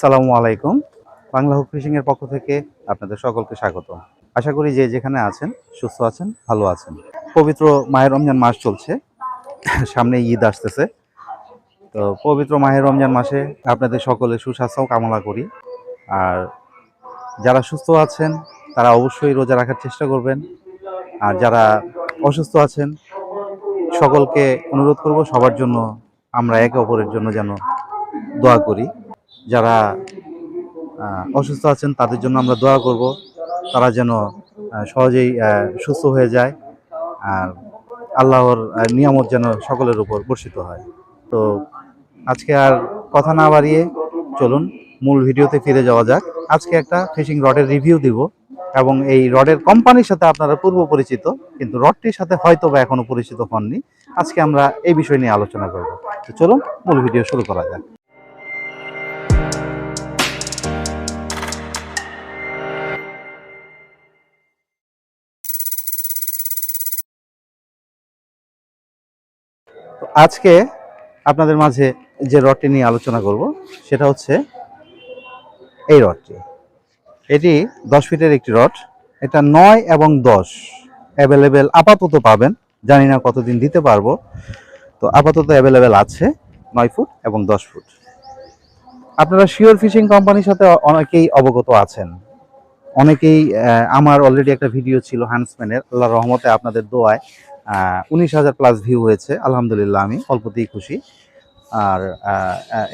সালামু আলাইকুম। বাংলা হুক ফিশিংয়ের পক্ষ থেকে আপনাদের সকলকে স্বাগত। আশা করি যে যেখানে আছেন, সুস্থ আছেন, ভালো আছেন। পবিত্র মায়ের রমজান মাস চলছে। সামনে ঈদ আসতেছে। তো পবিত্র মাহের রমজান মাসে আপনাদের সকলে সুস্বাস্থ্য কামনা করি। আর যারা সুস্থ আছেন, তারা অবশ্যই রোজা রাখার চেষ্টা করবেন। আর যারা অসুস্থ আছেন, সকলকে অনুরোধ করব সবার জন্য আমরা একে অপরের জন্য যেন দোয়া করি। যারা অসুস্থ আছেন, তাদের জন্য আমরা দোয়া করব। তারা যেন সহজেই সুস্থ হয়ে যায় আর আল্লাহর নিয়ামত যেন সকলের উপর বর্ষিত হয়। তো আজকে আর কথা না বাড়িয়ে চলুন, মূল ভিডিওতে ফিরে যাওয়া যাক। আজকে একটা ফিশিং রডের রিভিউ দিব এবং এই রডের কোম্পানির সাথে আপনারা পূর্ব পরিচিত, কিন্তু রডটির সাথে হয়তো বা এখনও পরিচিত হননি। আজকে আমরা এই বিষয় নিয়ে আলোচনা করব। তো চলুন, মূল ভিডিও শুরু করা যাক। আজকে আপনাদের মাঝে যে রডটি নিয়ে আলোচনা করব, সেটা হচ্ছে এই রডটি। এটি দশ ফিটের একটি রড। এটা নয় এবং দশ অ্যাভেলেবেল আপাতত পাবেন। জানি না কতদিন দিতে পারব। তো আপাতত অ্যাভেলেবেল আছে নয় ফুট এবং দশ ফুট। আপনারা শিওর ফিশিং কোম্পানির সাথে অনেকেই অবগত আছেন। অনেকেই আমার অলরেডি একটা ভিডিও ছিল হ্যান্ডসম্যানের। আল্লাহ রহমতে আপনাদের দোয়ায় উনিশ হাজার প্লাস ভিউ হয়েছে। আলহামদুলিল্লাহ, আমি অল্পতেই খুশি। আর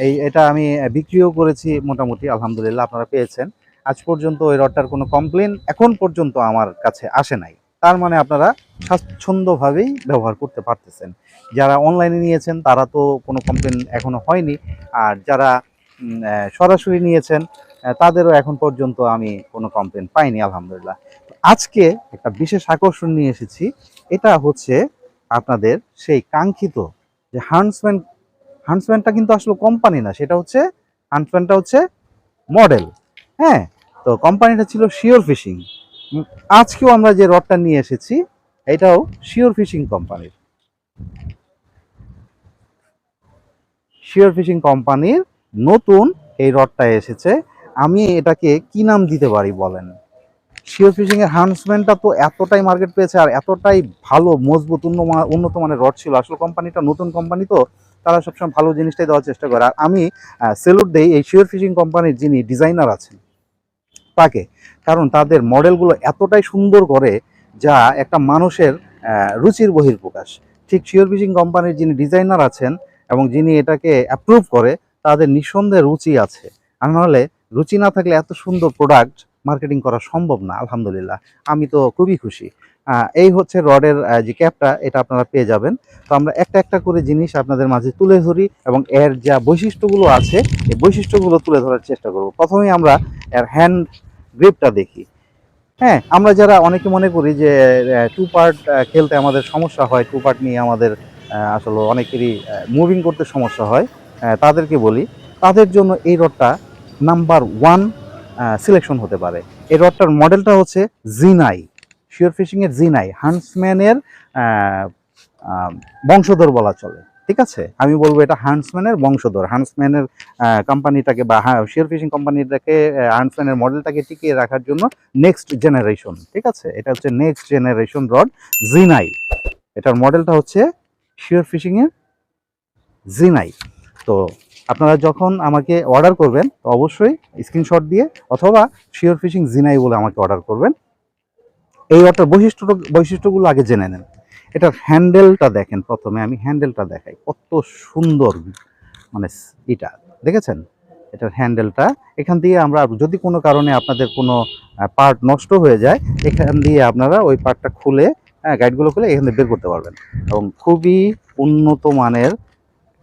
এই, এটা আমি বিক্রিও করেছি মোটামুটি, আলহামদুলিল্লাহ, আপনারা পেয়েছেন। আজ পর্যন্ত ওই রডটার কোনো কমপ্লেন এখন পর্যন্ত আমার কাছে আসে নাই। তার মানে আপনারা স্বাচ্ছন্দ্যভাবেই ব্যবহার করতে পারতেছেন। যারা অনলাইনে নিয়েছেন, তারা তো কোনো কমপ্লেন এখনও হয়নি। আর যারা সরাসরি নিয়েছেন তাদেরও এখন পর্যন্ত আমি কোনো কমপ্লেন পাইনি, আলহামদুলিল্লাহ। আজকে একটা বিশেষ আকর্ষণ নিয়ে এসেছি। এটা হচ্ছে আপনাদের সেই কাঙ্ক্ষিত যে হান্সম্যান হান্সম্যানটা কিন্তু আসলে কোম্পানি না, সেটা হচ্ছে হান্সম্যানটা হচ্ছে মডেল হ্যাঁ তো কোম্পানিটা ছিল শিওর ফিশিং আজকেও আমরা যে রডটা নিয়ে এসেছি, এটাও শিওর ফিশিং কোম্পানির শিওর ফিশিং কোম্পানির নতুন এই রডটা এসেছে। আমি এটাকে কি নাম দিতে পারি বলেন? শিওর ফিশিং এর হান্সম্যানটা তো এতটাই মার্কেট পেয়েছে আর এতটাই ভালো, মজবুত উন্নত- মানের রড ছিল। আসলে কোম্পানিটা নতুন কোম্পানি তো, তারা সবসময় ভালো জিনিসটাই দেওয়ার চেষ্টা করে। আর আমি সেলুট দেই এই শিওর ফিশিং কোম্পানির যিনি ডিজাইনার আছেন, তাকে। কারণ তাদের মডেলগুলো এতটাই সুন্দর করে যা একটা মানুষের রুচির বহির্প্রকাশ। ঠিক শিওর ফিশিং কোম্পানির যিনি ডিজাইনার আছেন এবং যিনি এটাকে অ্যাপ্রুভ করে, তাদের নিঃসন্দেহে রুচি আছে। আর নাহলে রুচি না থাকলে এত সুন্দর প্রোডাক্ট মার্কেটিং করা সম্ভব না, আলহামদুলিল্লাহ। আমি তো খুবই খুশি। এই হচ্ছে রডের যে ক্যাপটা, এটা আপনারা পেয়ে যাবেন। তো আমরা একটা একটা করে জিনিস আপনাদের মাঝে তুলে ধরি এবং এর যা বৈশিষ্ট্যগুলো আছে, এই বৈশিষ্ট্যগুলো তুলে ধরার চেষ্টা করব। প্রথমেই আমরা এর হ্যান্ড গ্রিপটা দেখি। হ্যাঁ আমরা যারা অনেকে মনে করি যে টু পার্ট খেলতে আমাদের সমস্যা হয় টু পার্ট নিয়ে আমাদের আসলে অনেকেরই মুভিং করতে সমস্যা হয় তাদেরকে বলি। তাদের জন্য এই রডটা নাম্বার ওয়ান সিলেকশন হতে পারে। এই রডটার মডেলটা হচ্ছে জিনাই শিওর ফিশিং এর জিনাই হান্সম্যানের বংশধর বলা চলে। ঠিক আছে? আমি বলব এটা হান্সম্যানের বংশধর। হান্সম্যানের কোম্পানিটাকে বা শিওর ফিশিং কোম্পানিটাকে হান্সম্যানের মডেলটাকে টিকিয়ে রাখার জন্য নেক্সট জেনারেশন ঠিক আছে? এটা হচ্ছে নেক্সট জেনারেশন রড জিনাই এটার মডেলটা হচ্ছে শিওর ফিশিং এর জিনাই তো আপনারা যখন আমাকে অর্ডার করবেন, তো অবশ্যই স্ক্রিনশট দিয়ে অথবা শিওর ফিশিং জিনাই বলে আমাকে অর্ডার করবেন। এই রডটার বৈশিষ্ট্য, বৈশিষ্ট্যগুলো আগে জেনে নেন। এটার হ্যান্ডেলটা দেখেন প্রথমে, আমি হ্যান্ডেলটা দেখাই। কত সুন্দর মানে এটা, দেখেছেন? এটার হ্যান্ডেলটা এখান দিয়ে আমরা যদি কোনো কারণে আপনাদের কোনো পার্ট নষ্ট হয়ে যায়, এখান দিয়ে আপনারা ওই পার্টটা খুলে হ্যাঁ গাইডগুলো খুলে এখান থেকে বের করতে পারবেন। এবং খুবই উন্নত মানের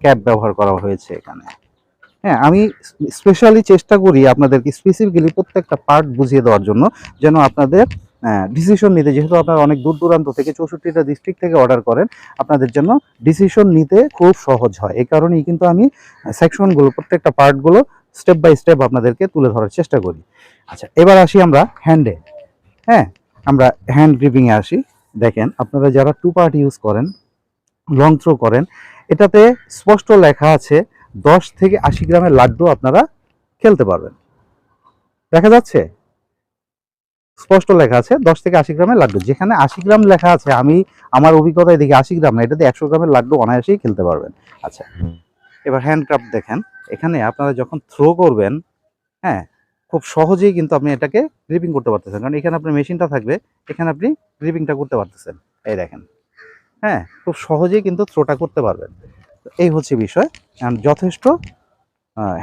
ক্যাপ ব্যবহার করা হয়েছে এখানে। হ্যাঁ আমি স্পেশালি চেষ্টা করি আপনাদেরকে স্পেসিফিক্যালি প্রত্যেকটা পার্ট বুঝিয়ে দেওয়ার জন্য যেন আপনাদের ডিসিশন নিতে। যেহেতু আপনারা অনেক দূর দূরান্ত থেকে চৌষট্টিটা ডিস্ট্রিক্ট থেকে অর্ডার করেন, আপনাদের জন্য ডিসিশন নিতে খুব সহজ হয়। এই কারণেই কিন্তু আমি সেকশনগুলো প্রত্যেকটা পার্টগুলো স্টেপ বাই স্টেপ আপনাদেরকে তুলে ধরার চেষ্টা করি। আচ্ছা এবার আসি আমরা হ্যান্ডে হ্যাঁ আমরা হ্যান্ড গ্রিপিংয়ে আসি। দেখেন, আপনারা যারা টু পার্ট ইউজ করেন লং থ্রো করেন এটাতে স্পষ্ট লেখা আছে, দশ থেকে আশি গ্রামের লাড্ডু আপনারা খেলতে পারবেন। দেখা যাচ্ছে? স্পষ্ট লেখা আছে, দশ থেকে আশি গ্রামের লাড্ডু। যেখানে আশি গ্রাম লেখা আছে, আমি, আমার অভিজ্ঞতায় দেখি আশি গ্রাম না, এটাতে একশো গ্রামের লাড্ডু অনায়াসেই খেলতে পারবেন। আচ্ছা এবার হ্যান্ডক্রাফট দেখেন। এখানে আপনারা যখন থ্রো করবেন হ্যাঁ খুব সহজেই কিন্তু আপনি এটাকে গ্রিপিং করতে পারতেছেন। কারণ এখানে আপনার মেশিনটা থাকবে, এখানে আপনি গ্রিপিংটা করতে পারতেছেন। এই দেখেন। হ্যাঁ খুব সহজেই কিন্তু থ্রোটা করতে পারবেন। এই হচ্ছে বিষয়। যথেষ্ট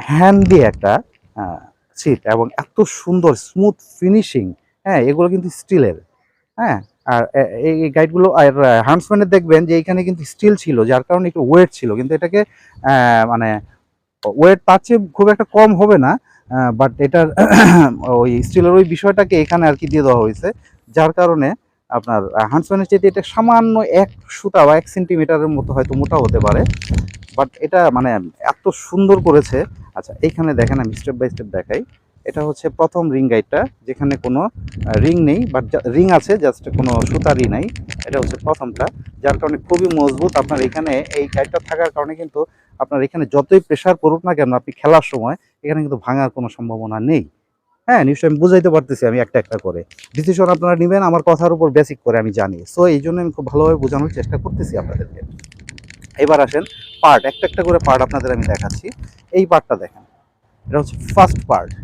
হ্যান্ডি একটা সিট এবং এত সুন্দর স্মুথ ফিনিশিং হ্যাঁ এগুলো কিন্তু স্টিলের হ্যাঁ। আর এই গাইডগুলো আর হ্যান্ডসম্যানের দেখবেন যে এখানে কিন্তু স্টিল ছিল, যার কারণে একটু ওয়েট ছিল। কিন্তু এটাকে মানে ওয়েট চেয়ে খুব একটা কম হবে না বাট এটার, ওই স্টিলের ওই বিষয়টাকে এখানে আর কি দিয়ে দেওয়া হয়েছে, যার কারণে আপনার হান্সম্যানের চেয়ে এটা সামান্য এক সুতা বা এক সেন্টিমিটারের মতো হয়তো মোটা হতে পারে বাট এটা মানে এত সুন্দর করেছে। আচ্ছা এইখানে দেখেন আমি স্টেপ বাই স্টেপ দেখাই। এটা হচ্ছে প্রথম রিং গাইডটা যেখানে কোনো রিং নেই বাট রিং আছে জাস্ট কোনো সুতারই নাই। এটা হচ্ছে প্রথমটা, যার কারণে খুবই মজবুত। আপনার এখানে এই গাইডটা থাকার কারণে কিন্তু আপনার এখানে যতই প্রেশার পড়ুক না কেন, আপনি খেলার সময় এখানে কিন্তু ভাঙার কোনো সম্ভাবনা নেই। হ্যাঁ নিশ্চয়ই আমি বুঝাইতে পারতেছি আমি একটা একটা করে। ডিসিশন আপনারা নেবেন, আমার কথার উপর বেসিক করে আমি জানি। সো এই জন্য আমি খুব ভালোভাবে বোঝানোর চেষ্টা করতেছি আপনাদেরকে। এবার আসেন পার্ট একটা একটা করে পার্ট আপনাদের আমি দেখাচ্ছি। এই পার্টটা দেখেন। এটা হচ্ছে ফার্স্ট পার্ট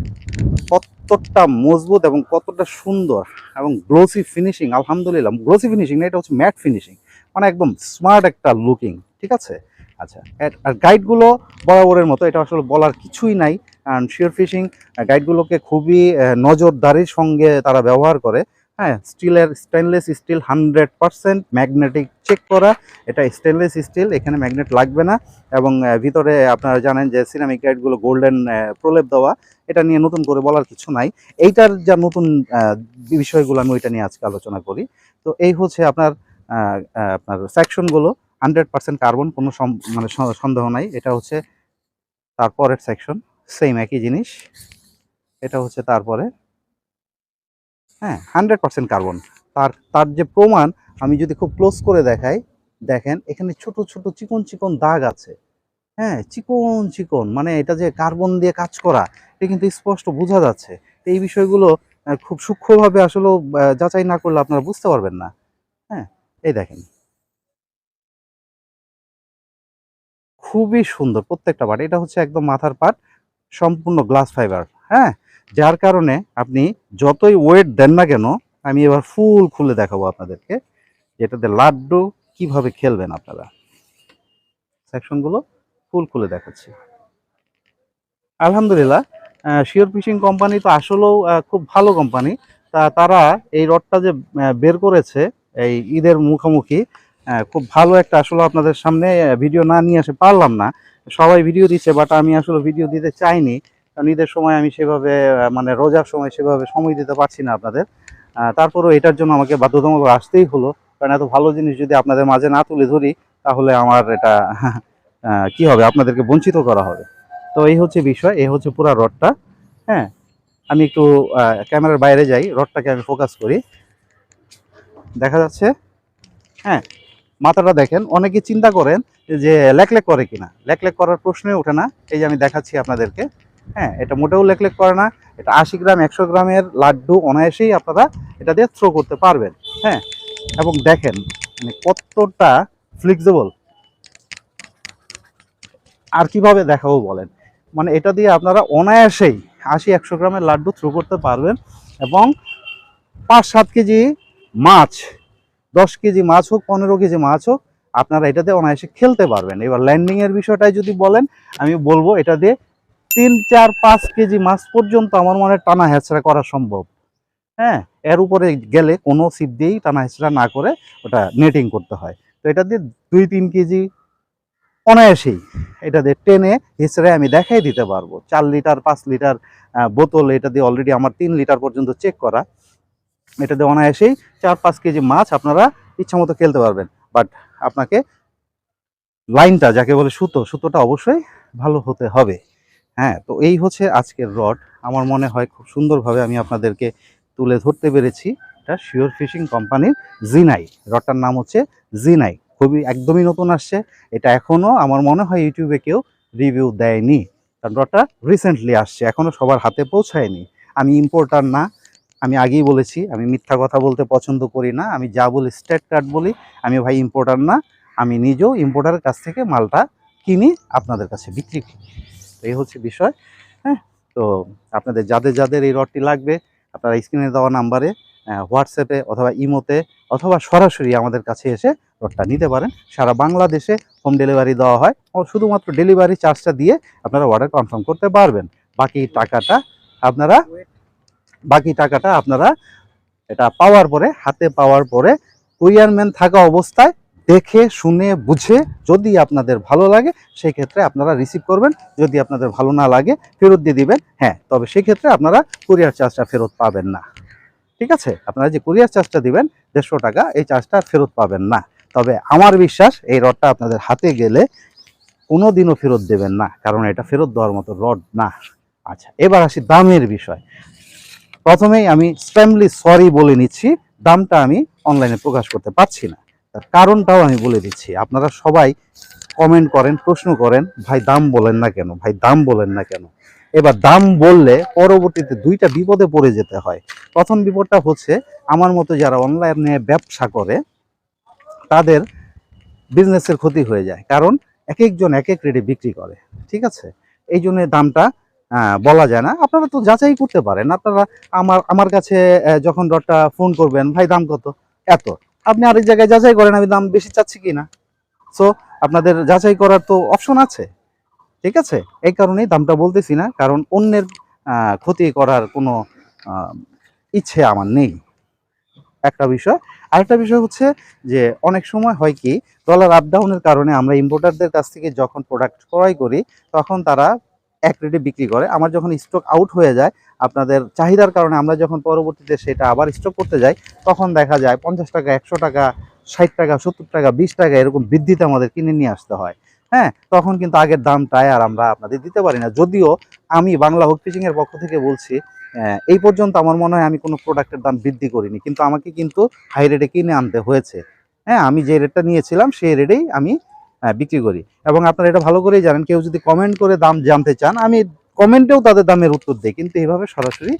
কতটা মজবুত এবং কতটা সুন্দর এবং গ্লোসি ফিনিশিং আলহামদুলিল্লাহ। গ্লোসি ফিনিশিং না, এটা হচ্ছে ম্যাট ফিনিশিং মানে একদম স্মার্ট একটা লুকিং ঠিক আছে? আচ্ছা আর- গাইডগুলো বরাবরের মতো, এটা আসলে বলার কিছুই নাই। কারণ শিওর ফিশিং গাইডগুলোকে খুবই নজরদারির সঙ্গে তারা ব্যবহার করে। হ্যাঁ স্টিলের stainless steel hundred percent magnetic check করা। এটা স্টেনলেস স্টিল এখানে ম্যাগনেট লাগবে না। এবং ভিতরে আপনারা জানেন যে সিরামিক গাইডগুলো গোল্ডেন প্রলেপ দেওয়া। এটা নিয়ে নতুন করে বলার কিছু নাই। এইটার যা নতুন বিষয়গুলো আমি ওইটা নিয়ে আজকে আলোচনা করি। তো এই হচ্ছে আপনার আপনার সেকশনগুলো হান্ড্রেড পার্সেন্ট কার্বন কোনো মানে সন্দেহ নাই। এটা হচ্ছে তারপরের সেকশন সেম একই জিনিস। এটা হচ্ছে তারপরে হ্যাঁ হান্ড্রেড পার্সেন্ট কার্বন তার তার যে প্রমাণ আমি যদি খুব ক্লোজ করে দেখাই, দেখেন এখানে ছোট ছোট চিকন চিকন দাগ আছে। হ্যাঁ চিকন চিকন মানে এটা যে কার্বন দিয়ে কাজ করা, এটা কিন্তু স্পষ্ট বোঝা যাচ্ছে। এই বিষয়গুলো খুব সূক্ষ্মভাবে আসলে যাচাই না করলে আপনারা বুঝতে পারবেন না। হ্যাঁ এই দেখেন। খুবই সুন্দর প্রত্যেকটা পার্ট এটা হচ্ছে একদম মাথার পার্ট সম্পূর্ণ গ্লাস ফাইবার হ্যাঁ? যার কারণে আপনি যতই ওয়েট দেন না কেন, আমি এবার ফুল খুলে দেখাবো আপনাদেরকে, যেটাতে লাড্ডু কীভাবে খেলবেন আপনারা। সেকশনগুলো ফুল খুলে দেখাচ্ছি। আলহামদুলিল্লাহ শিওর ফিশিং কোম্পানি তো আসলেও খুব ভালো কোম্পানি তা, তারা এই রডটা যে বের করেছে, এই ঈদের মুখোমুখি খুব ভালো একটা আসলে আপনাদের সামনে ভিডিও না নিয়ে আসে পারলাম না। সবাই ভিডিও দিচ্ছে বাট আমি আসলে ভিডিও দিতে চাইনি। কারণ ঈদের সময় আমি সেভাবে মানে রোজার সময় সেভাবে সময় দিতে পারছি না আপনাদের। তারপরেও এটার জন্য আমাকে বাধ্যতামূলক আসতেই হলো। কারণ এত ভালো জিনিস যদি আপনাদের মাঝে না তুলে ধরি, তাহলে আমার এটা কি হবে? আপনাদেরকে বঞ্চিত করা হবে। তো এই হচ্ছে বিষয়, এই হচ্ছে পুরা রডটা হ্যাঁ আমি একটু ক্যামেরার বাইরে যাই রডটাকে আমি ফোকাস করি। দেখা যাচ্ছে হ্যাঁ মাথাটা দেখেন, অনেকে চিন্তা করেন যে লেকলেক করে কিনা? লেকলেক করার প্রশ্নই ওঠে না। এই যে আমি দেখাচ্ছি আপনাদেরকে। হ্যাঁ এটা মোটেও লেকলেক করে না। এটা আশি গ্রাম, একশো গ্রামের লাড্ডু অনায়াসেই আপনারা এটা দিয়ে থ্রো করতে পারবেন। হ্যাঁ এবং দেখেন মানে কতটা ফ্লেক্সিবল আর কীভাবে দেখাবো বলেন? মানে এটা দিয়ে আপনারা অনায়াসেই আশি, একশো গ্রামের লাড্ডু থ্রো করতে পারবেন এবং পাঁচ সাত কেজি মাছ, দশ কেজি মাছ হোক, পনেরো কেজি মাছ হোক আপনারা এটা দিয়ে অনায়াসে খেলতে পারবেন। এবার ল্যান্ডিং এর বিষয়টাই যদি বলেন, আমি বলব এটা দিয়ে তিন, চার, পাঁচ কেজি মাছ পর্যন্ত আমার মনে টানা হেঁচড়া করা সম্ভব। হ্যাঁ এর উপরে গেলে কোনো সিপ দিয়েই টানা হেঁচড়া না করে ওটা নেটিং করতে হয়। তো এটা দিয়ে দুই, তিন কেজি অনায়াসেই এটা দিয়ে টেনে হিসেবে আমি দেখাই দিতে পারব। চার লিটার, পাঁচ লিটার বোতল, এটা দিয়ে অলরেডি আমার তিন লিটার পর্যন্ত চেক করা। এটা দিয়ে অনায়াসেই চার, পাঁচ কেজি মাছ আপনারা ইচ্ছা মতো খেলতে পারবেন। বাট আপনাকে লাইনটা যাকে বলে সুতো, সুতোটা অবশ্যই ভালো হতে হবে। হ্যাঁ তো এই হচ্ছে আজকের রড। আমার মনে হয় খুব সুন্দরভাবে আমি আপনাদেরকে তুলে ধরতে পেরেছি। এটা শিওর ফিশিং কোম্পানির জিনাই রডটার নাম হচ্ছে জিনাই খুবই একদমই নতুন আসছে। এটা এখনও আমার মনে হয় ইউটিউবে কেউ রিভিউ দেয়নি। কারণ রডটা রিসেন্টলি আসছে। এখনও সবার হাতে পৌঁছায়নি। আমি ইম্পোর্টার না। আমি আগেই বলেছি, আমি মিথ্যা কথা বলতে পছন্দ করি না, আমি যা বলি স্টেট কার্ড বলি, আমি ভাই ইম্পোর্টার না, আমি নিজেও ইম্পোর্টারের কাছ থেকে মালটা কিনি আপনাদের কাছে, বিক্রি করি। এই হচ্ছে বিষয় হ্যাঁ? তো আপনাদের যাদের যাদের এই রডটি লাগবে, আপনারা স্ক্রিনে দেওয়া নাম্বারে হোয়াটসঅ্যাপে অথবা ইমোতে অথবা সরাসরি আমাদের কাছে এসে রডটা নিতে পারেন। সারা বাংলাদেশে হোম ডেলিভারি দেওয়া হয় শুধুমাত্র ডেলিভারি চার্জটা দিয়ে আপনারা অর্ডার কনফার্ম করতে পারবেন। বাকি টাকাটা আপনারা বাকি টাকাটা আপনারা এটা পাওয়ার পরে, হাতে পাওয়ার পরে কুরিয়ারম্যান থাকা অবস্থায় দেখে, শুনে, বুঝে যদি আপনাদের ভালো লাগে সেই ক্ষেত্রে আপনারা রিসিভ করবেন। যদি আপনাদের ভালো না লাগে, ফেরত দিয়ে দিবেন। হ্যাঁ তবে সেই ক্ষেত্রে আপনারা কুরিয়ার চার্জটা ফেরত পাবেন না। ঠিক আছে? আপনারা যে কুরিয়ার চার্জটা দিবেন, দেড়শো টাকা, এই চার্জটা ফেরত পাবেন না। তবে আমার বিশ্বাস, এই রডটা আপনাদের হাতে গেলে কোনো দিনও ফেরত দেবেন না। কারণ এটা ফেরত দেওয়ার মতো রড না। আচ্ছা এবার আসি দামের বিষয়। প্রথমেই আমি স্ট্যামলি সরি বলে নিচ্ছি, দামটা আমি অনলাইনে প্রকাশ করতে পারছি না। তার কারণটাও আমি বলে দিচ্ছি। আপনারা সবাই কমেন্ট করেন, প্রশ্ন করেন, ভাই, দাম বলেন না কেন? ভাই, দাম বলেন না কেন? এবার দাম বললে পরবর্তীতে দুইটা বিপদে পড়ে যেতে হয়। প্রথম বিপদটা হচ্ছে, আমার মতো যারা অনলাইনে ব্যবসা করে, তাদের বিজনেসের ক্ষতি হয়ে যায়। কারণ এক একজন এক এক রেটে বিক্রি করে। ঠিক আছে? এই জন্য দামটা বলা যায় না। আপনারা তো যাচাই করতে পারেন। আপনারা আমার আমার কাছে যখন ডটটা ফোন করবেন, ভাই, দাম কত? এত। আপনি আরেক জায়গায় যাচাই করেন, আমি দাম বেশি চাচ্ছি কি না? সো আপনাদের যাচাই করার তো অপশন আছে। ঠিক আছে? এই কারণেই দামটা বলতেছি না, কারণ অন্যের ক্ষতি করার কোনো ইচ্ছে আমার নেই। একটা বিষয়। আরেকটা বিষয় হচ্ছে যে, অনেক সময় হয় কি ডলার আপ ডাউনের কারণে আমরা ইম্পোর্টারদের কাছ থেকে যখন প্রোডাক্ট ক্রয় করি, তখন তারা এক রেটে বিক্রি করে। আমার যখন স্টক আউট হয়ে যায়, আপনাদের চাহিদার কারণে আমরা যখন পরবর্তীতে সেটা আবার স্টক করতে যাই, তখন দেখা যায় পঞ্চাশ টাকা, একশো টাকা, ষাট টাকা, সত্তর টাকা, বিশ টাকা এরকম বৃদ্ধিতে আমাদের কিনে নিয়ে আসতে হয়। হ্যাঁ তখন কিন্তু আগের দামটাই আর আমরা আপনাদের দিতে পারি না। যদিও আমি বাংলা হোক ফিশিং এর পক্ষ থেকে বলছি এই পর্যন্ত আমার মনে হয় আমি কোনো প্রোডাক্টের দাম বৃদ্ধি করিনি। কিন্তু আমাকে কিন্তু হাই রেটে কিনে আনতে হয়েছে। হ্যাঁ আমি যে রেটটা নিয়েছিলাম, সেই রেটেই আমি আহ, বিক্রি করি। এবং আপনারা এটা ভালো করেই জানেন কেউ যদি কমেন্ট করে দাম জানতে চান আমি কমেন্টেও তাদের দামের উত্তর দিই। কিন্তু এইভাবে সরাসরি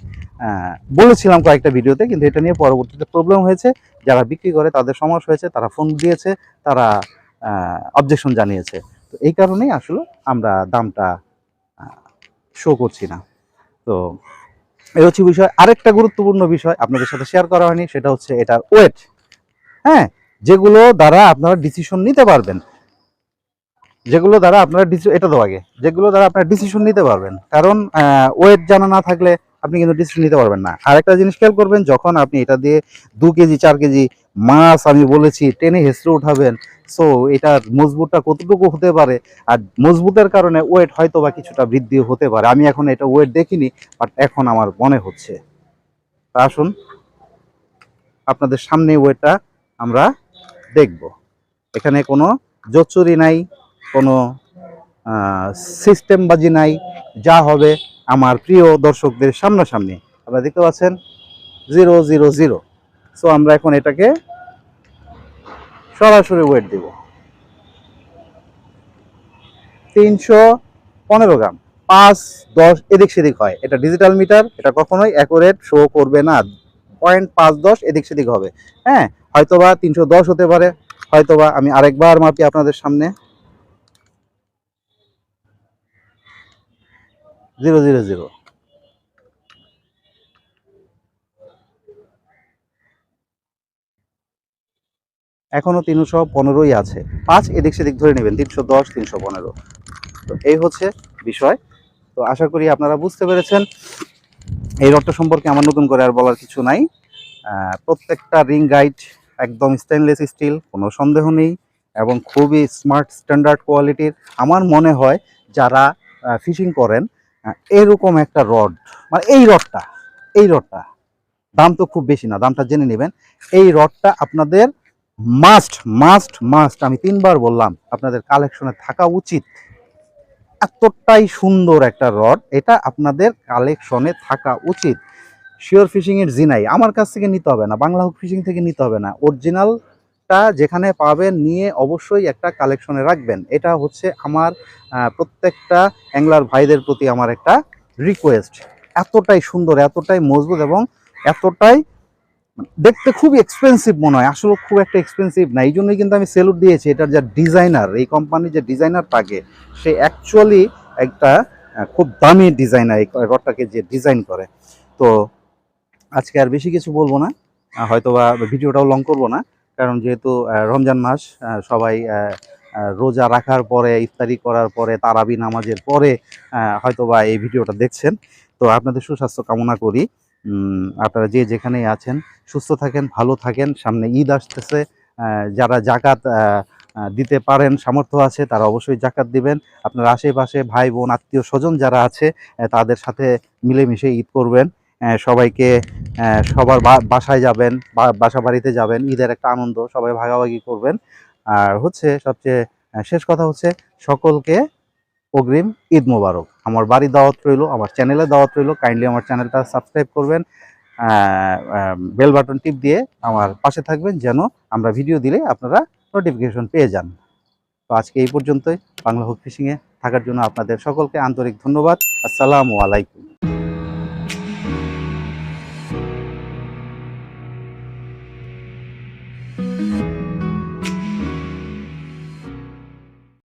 বলেছিলাম কয়েকটা ভিডিওতে কিন্তু এটা নিয়ে পরবর্তীতে প্রবলেম হয়েছে। যারা বিক্রি করে তাদের সমস্যা হয়েছে তারা ফোন দিয়েছে তারা অবজেকশন জানিয়েছে। তো এই কারণেই আসলে আমরা দামটা শো করছি না। তো এই হচ্ছে বিষয়। আরেকটা গুরুত্বপূর্ণ বিষয় আপনাদের সাথে শেয়ার করা হয়নি সেটা হচ্ছে এটার ওয়েট হ্যাঁ যেগুলো দ্বারা আপনারা ডিসিশন নিতে পারবেন। যেগুলো দ্বারা আপনারা এটা তো আগে। যেগুলো দ্বারা আপনারা ডিসিশন নিতে পারবেন। কারণ ওয়েট জানা না থাকলে আপনি কিন্তু ডিসিশন নিতে পারবেন না। আর একটা জিনিস খেয়াল করবেন, যখন আপনি এটা দিয়ে দু কেজি, চার কেজি মাছ, আমি বলেছি, টেনে হেসড়ে উঠাবেন সো এটার মজবুতটা কতটুকু হতে পারে? আর মজবুতের কারণে ওয়েট হয়তো বা কিছুটা বৃদ্ধি হতে পারে। আমি এখন এটা ওয়েট দেখিনি বাট এখন আমার মনে হচ্ছে। তা আসুন, আপনাদের সামনে ওয়েটটা আমরা দেখব। এখানে কোনো জোচুরি নাই। কোনো সিস্টেমবাজি নাই, যা হবে আমার প্রিয় দর্শকদের সামনাসামনি। আপনারা দেখতে পাচ্ছেন জিরো জিরো জিরো সো আমরা এখন এটাকে সরাসরি ওয়েট দিব। তিনশো পনেরো গ্রাম। পাঁচ, দশ, এদিক সেদিক হয়। এটা ডিজিটাল মিটার এটা কখনোই অ্যাকুরেট শো করবে না। পয়েন্ট পাঁচ, দশ, এদিক সেদিক হবে। হ্যাঁ হয়তোবা তিনশো দশ হতে পারে। হয়তোবা আমি আরেকবার মাপি আপনাদের সামনে। Zero zero zero. এখনও তিনশো পনেরোই আছে। পাঁচ এদিক সেদিক ধরে নেবেন, তিনশো দশ, তিনশো পনেরো। তো এই হচ্ছে বিষয়। তো আশা করি আপনারা বুঝতে পেরেছেন। এই রডটা সম্পর্কে আমার নতুন করে আর বলার কিছু নাই। প্রত্যেকটা রিং গাইড একদম স্টেনলেস স্টিল কোনো সন্দেহ নেই এবং খুবই স্মার্ট স্ট্যান্ডার্ড কোয়ালিটির আমার মনে হয় যারা ফিশিং করেন এরকম একটা রড মানে এই রডটা এই রডটা দাম তো খুব বেশি না, দামটা জেনে নেবেন। এই রডটা আপনাদের মাস্ট মাস্ট মাস্ট আমি তিনবার বললাম, আপনাদের কালেকশনে থাকা উচিত। এতটাই সুন্দর একটা রড এটা আপনাদের কালেকশনে থাকা উচিত। শিওর ফিশিং এর জিনাই আমার কাছ থেকে নিতে হবে না, বাংলা হুক ফিশিং থেকে নিতে হবে না অরিজিনাল রডটা যেখানে পাবেন নিয়ে অবশ্যই একটা কালেকশনে রাখবেন। এটা হচ্ছে আমার প্রত্যেকটা অ্যাংলার ভাইদের প্রতি আমার একটা রিকোয়েস্ট এতটাই সুন্দর, এতটাই মজবুত এবং এতটাই দেখতে খুব এক্সপেন্সিভ মনে হয়। আসলে খুব একটা এক্সপেন্সিভ না। এই জন্যই কিন্তু আমি সেলুট দিয়েছি। এটার যা ডিজাইনার এই কোম্পানির যে ডিজাইনার থাকে, সে অ্যাকচুয়ালি একটা খুব দামি ডিজাইনার এই রডটাকে যে ডিজাইন করে। তো আজকে আর বেশি কিছু বলব না। হয়তো বা ভিডিওটাও লং করব না। কারণ যেহেতু রমজান মাস সবাই রোজা রাখার পরে ইফতারি করার পরে তারাবি নামাজের পরে আহ, হয়তো বা এই ভিডিওটা দেখছেন। তো আপনাদের সুস্বাস্থ্য কামনা করি। আপনারা যে যেখানেই আছেন সুস্থ থাকেন ভালো থাকেন। সামনে ঈদ আসতেছে যারা জাকাত দিতে পারেন সামর্থ্য আছে তারা অবশ্যই জাকাত দিবেন। আপনার আশেপাশে ভাই বোন আত্মীয় স্বজন যারা আছে তাদের সাথে মিলেমিশে ঈদ করবেন। সবাইকে সবার বাসায় যাবেন বাসা বাড়িতে যাবেন, ঈদের একটা আনন্দ, সবাই ভাগাভাগি করবেন। আর হচ্ছে সবচেয়ে শেষ কথা হচ্ছে সকলকে অগ্রিম ঈদ মোবারক। আমার বাড়ি দাওয়াত রইল, আমার চ্যানেলে দাওয়াত রইল, কাইন্ডলি আমার চ্যানেলটা সাবস্ক্রাইব করবেন। বেল বাটন টিপ দিয়ে আমার পাশে থাকবেন, যেন আমরা ভিডিও দিলে আপনারা নোটিফিকেশন পেয়ে যান। তো আজকে এই পর্যন্তই। বাংলা হুক ফিশিংয়ে থাকার জন্য আপনাদের সকলকে আন্তরিক ধন্যবাদ। আসসালামু আলাইকুম।